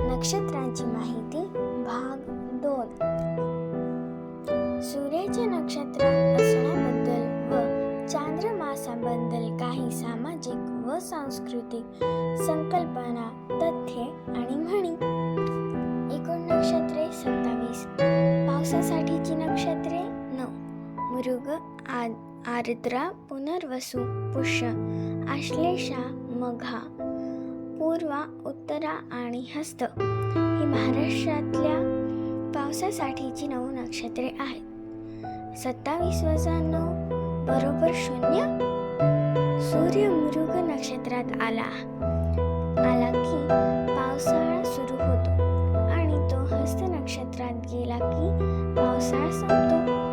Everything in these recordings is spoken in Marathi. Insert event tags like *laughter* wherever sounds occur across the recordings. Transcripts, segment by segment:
नक्षत्रांची माहिती भाग दोन. सूर्याच्या नक्षत्रात असण्याबद्दल व चांद्रमासाबद्दल काही सामाजिक व सांस्कृतिक संकल्पना तथ्ये आणि म्हणी. एकूण नक्षत्रे सत्तावीस. पावसासाठीची नक्षत्रे नऊ. मृग आद आर्द्रा पुनर्वसू पुष्य आश्लेषा मघा. पूर्वा उत्तरा आणि हस्त ही महाराष्ट्रातल्या पावसासाठीची नऊ नक्षत्रे आहेत. सत्तावीस वजा नऊ बरोबर शून्य? सूर्य मृग नक्षत्रात आला. आला की पावसाळा सुरू होतो आणि तो हस्त नक्षत्रात गेला की पावसाळा संपतो.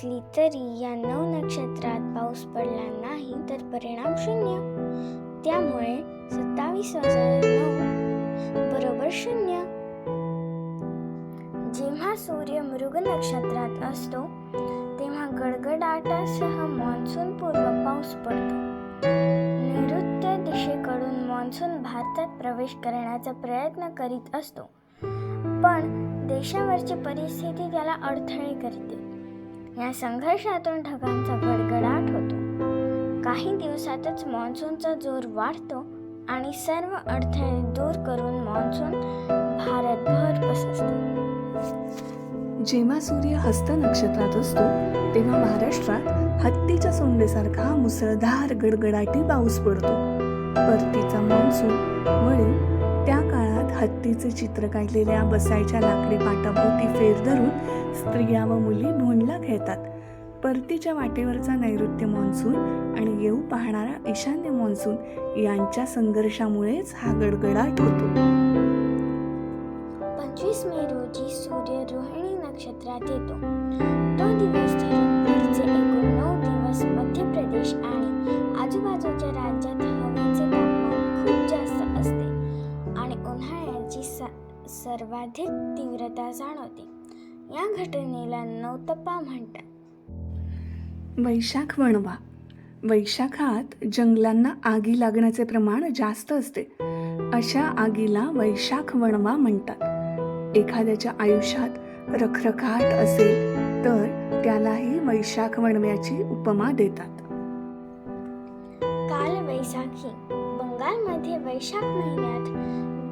असली तरी या नऊ नक्षत्रात पाऊस पडला नाही तर परिणाम शून्य. त्यामुळे सत्तावीस हजार नऊ बरोबर शून्य. जेव्हा सूर्य मृग नक्षत्रात असतो तेव्हा गडगडाटासह मान्सून पूर्व पाऊस पडतो. नैऋत्य दिशेकडून मान्सून भारतात प्रवेश करण्याचा प्रयत्न करीत असतो. पण देशावरची परिस्थिती त्याला अडथळे करते. या संघर्षातून ढगांचा गडगडाट होतो. काही दिवसातच मान्सूनचा जोर वाढतो आणि सर्व अडथळे दूर करून मान्सून भारतभर पसरतो. जेव्हा सूर्य हस्त नक्षत्रात असतो तेव्हा महाराष्ट्रात हत्तीच्या सोंडेसारखा मुसळधार गडगडाटी पाऊस पडतो. परतीचा मान्सून वळून हत्तीचे चित्र काढलेल्या बसायच्या लाकडी पाटाभोवती फेर धरून स्त्रिया व मुली भोंडला खेळतात. परतीच्या वाटेवरचा नैऋत्य मान्सून आणि येऊ पाहणारा ईशान्य मान्सून यांच्या संघर्षामुळेच हा गडगडाट होतो. पंचवीस मे रोजी सूर्य रोहिणी नक्षत्रात येतो. तो दिवस घटनेला नवतपा म्हणतात. वैशाख वणवा. वैशाखात जंगलांना आगी लागण्याचे प्रमाण जास्त असते. अशा आगीला वैशाख वणवा म्हणतात. एखाद्याच्या आयुष्यात रखरखाट असेल तर त्यालाही वैशाख वणव्याची उपमा देतात. काल वैसाखी बंगालमध्ये वैशाख महिन्यात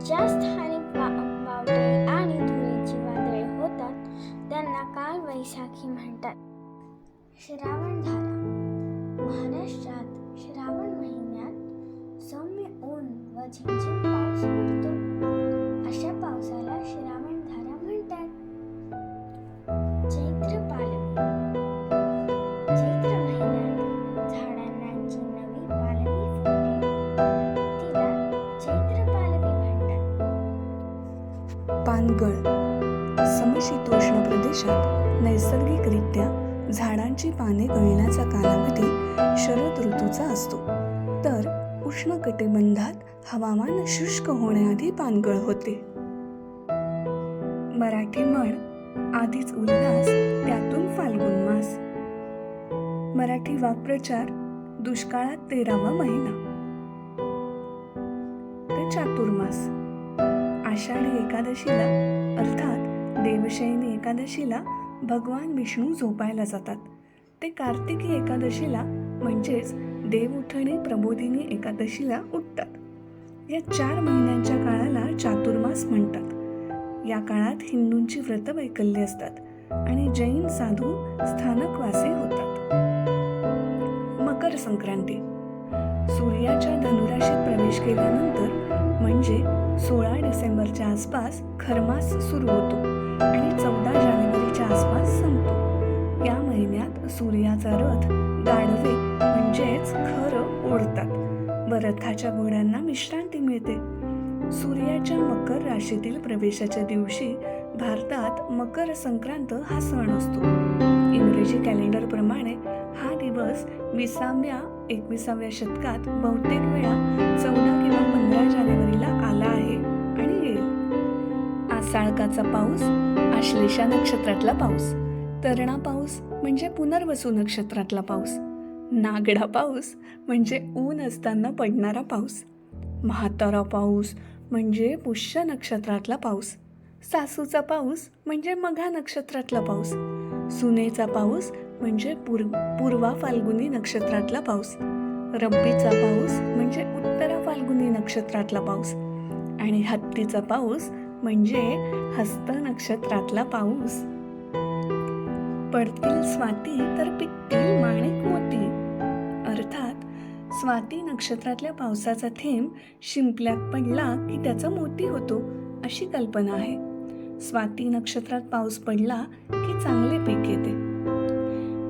ज्या स्थानिक वा- यांना काल वैशाखी म्हणतात. श्रावण धारा महाराष्ट्रात श्रावण महिन्यात सौम्य ऊन व झिमझिम पाऊस पडतो. अशा पावसाला श्रावण धारा म्हणतात. चैत्र पालवी. चैत्र महिन्यात झाडांना जी नवी पालवी फुटते तिला चैत्र पालवी म्हणतात. पानगळ. समशीतोष्ण प्रदेशात नैसर्गिकरित्या झाडांची पाने गळण्याचा कालावधी शरद ऋतूचा असतो. तर उष्णकटिबंधात हवामान शुष्क होण्याआधी पानगळ होते. मराठी म्हण आधीच उल्हास त्यातून फाल्गुन मास. मराठी वाक्प्रचार दुष्काळात तेरावा महिना. ते चातुर्मास. आषाढी एकादशीला अर्थात देवशयनी एकादशीला भगवान विष्णू झोपायला जातात. ते कार्तिकी एकादशीला म्हणजेच देवउठणी प्रबोधिनी एकादशीला उठतात. या चार महिन्यांच्या काळाला चातुर्मास म्हणतात. या काळात हिंदूंची व्रत वैकल्य असतात आणि जैन साधू स्थानकवासी होतात. मकर संक्रांती. सूर्याच्या धनुराशीत प्रवेश केल्यानंतर म्हणजे सोळा डिसेंबरच्या आसपास खरमास सुरू होतो. आणि चौदा जानेवारीच्या आसपास संपतो. या महिन्यात सूर्याचा रथ गाढवे म्हणजेच खर ओढतात. व रथाच्या घोड्यांना विश्रांती मिळते. सूर्याच्या मकर राशीतील प्रवेशाच्या दिवशी भारतात मकर संक्रांत हा सण असतो. इंग्रजी कॅलेंडर प्रमाणे हा दिवस विसाव्या एकविसाव्या शतकात बहुतेक वेळा चौदा किंवा पंधरा जानेवारीला आला आहे आणि येईल. आसाळकाचा पाऊस आश्लेषा नक्षत्रातला पाऊस. तरणा पाऊस म्हणजे पुनर्वसू नक्षत्रातला पाऊस. नागडा पाऊस म्हणजे ऊन असताना पडणारा पाऊस. म्हातारा पाऊस म्हणजे पुष्य नक्षत्रातला पाऊस. सासूचा पाऊस म्हणजे मघा नक्षत्रातला पाऊस. सुनेचा पाऊस म्हणजे पूर पूर्वा फाल्गुनी नक्षत्रातला पाऊस. रब्बीचा पाऊस म्हणजे उत्तरा फाल्गुनी नक्षत्रातला पाऊस. आणि हत्तीचा पाऊस म्हणजे हस्त नक्षत्रातला पाऊस. पडतील स्वाती तर पिकतील माणिक मोती. अर्थात स्वाती नक्षत्रातल्या पावसाचा थेंब शिंपल्यात पडला की त्याचा मोती होतो अशी कल्पना आहे. स्वाती नक्षत्रात पाऊस पडला की चांगले पीक येते.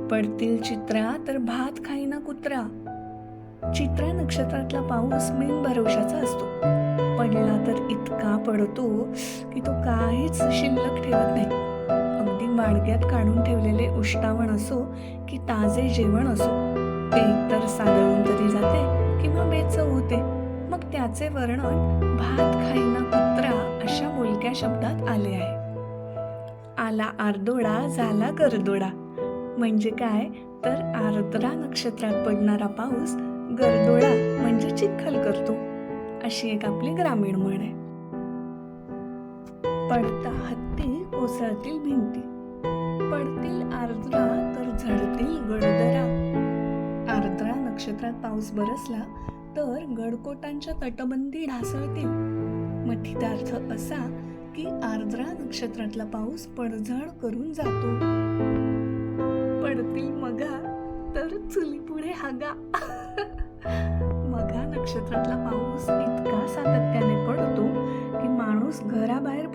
पडतील चित्रा तर भात खाईना कुत्रा. चित्रा नक्षत्रातला पाऊस मेन भरवशाचा असतो. पडला तर इतका पडतो की तो काहीच शिल्लक ठेवत नाही. अगदी माडग्यात काढून ठेवलेले उष्टावण असो की ताजे जेवण असो ते एकतर सादळून तरी जाते किंवा बेचव होते. मग त्याचे वर्णन भात खाईना कुत्रा अशा बोलक्या शब्दात आले आहे. आला आरदोडा झाला करदोडा म्हणजे काय? तर आर्द्रा नक्षत्रात पडणारा पाऊस गर्दोळा म्हणजे चिखल करतो. अशी एक आपली ग्रामीण म्हण आहे. पडता हत्ती कोसळतील भिंती. पडतील आर्द्रा तर झडतील गडदरा. आर्द्रा नक्षत्रात पाऊस बरसला तर गडकोटांच्या तटबंदी ढासळतील. मथितार्थ असा की आर्द्रा नक्षत्रातला पाऊस पडझड करून जातो. पडतील मगा तर चुली पुढे हागा. *laughs* मघा नक्षत्रातला पाऊस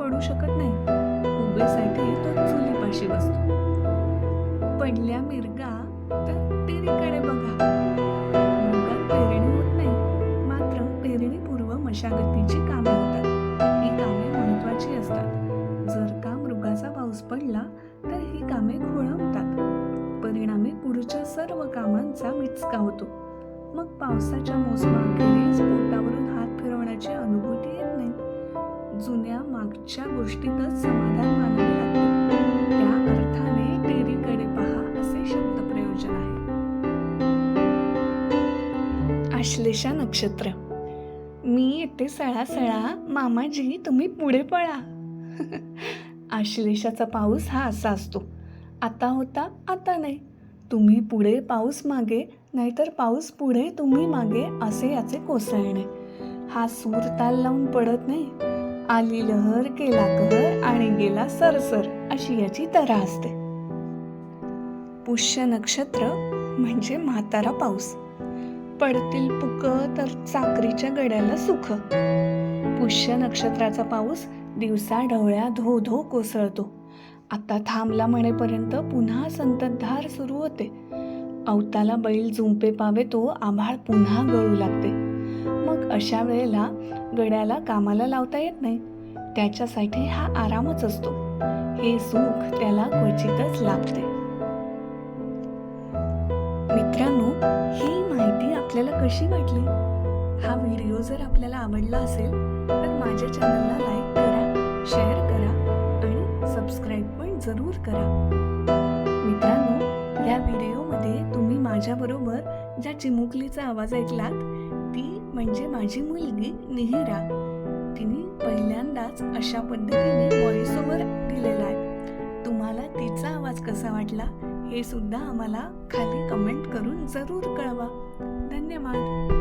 पडू शकत नाही. उभेसाठी तो चुलीपाशी बसतो. पडल्या मिरगा तर पेरीकडे बघा. मृगात पेरणी होत नाही मात्र पेरणीपूर्व मशागतीची कामे होतात. ही कामे महत्वाची असतात. जर का मृगाचा पाऊस पडला तर ही कामे खोळंबतात परिणामी पुढच्या सर्व कामांचा मिचका होतो. मग पावसाच्या मोसमाखेरीज पोटावरून हात फिरवण्याची अनुभूती येत नाही. जुन्या मागच्या गोष्टीतच समाधान मानावे लागते. त्या अर्थाने टेरीकडे पहा असे शब्द प्रयोजन आहे. आश्लेषा नक्षत्र. मी येते सळा सळा मामाजी तुम्ही पुढे पळा. *laughs* आश्लेषाचा पाऊस हा असा असतो. आता होता आता नाही. तुम्ही पुढे पाऊस मागे नाहीतर पाऊस पुढे तुम्ही मागे असे याचे कोसळणे. हा सूर ताल लावून पडत नाही. आली लहर केला कहर आणि गेला सरसर अशी याची तरा असते. पुष्य नक्षत्र म्हणजे म्हातारा पाऊस. पडतील पुक तर चाकरीच्या गड्याला सुख. पुष्य नक्षत्राचा पाऊस दिवसा ढवळ्या धो धो कोसळतो. आता थांबला म्हणेपर्यंत पुन्हा संततधार सुरू होते. अवताला बैल झुंपे पावे तो आभाळ पुन्हा गळू लागते. मग अशा वेळेला गड्याला कामाला लावता येत नाही. त्याच्यासाठी हा आरामच असतो. हे सुख त्याला क्वचितच लाभते. मित्रांनो ही माहिती आपल्याला कशी वाटली? हा व्हिडिओ जर आपल्याला आवडला असेल तर माझ्या चॅनलला लाईक करा शेअर करा आणि सबस्क्राईब पण जरूर करा. मित्रांनो या व्हिडिओमध्ये तुम्ही माझ्याबरोबर ज्या चिमुकलीचा आवाज ऐकलात ती म्हणजे माझी मुलगी निहिरा. तिने पहिल्यांदाच अशा पद्धतीने व्हॉइस ओव्हर दिलेला आहे. तुम्हाला तिचा आवाज कसा वाटला हे सुद्धा आम्हाला खाली कमेंट करून जरूर कळवा. धन्यवाद.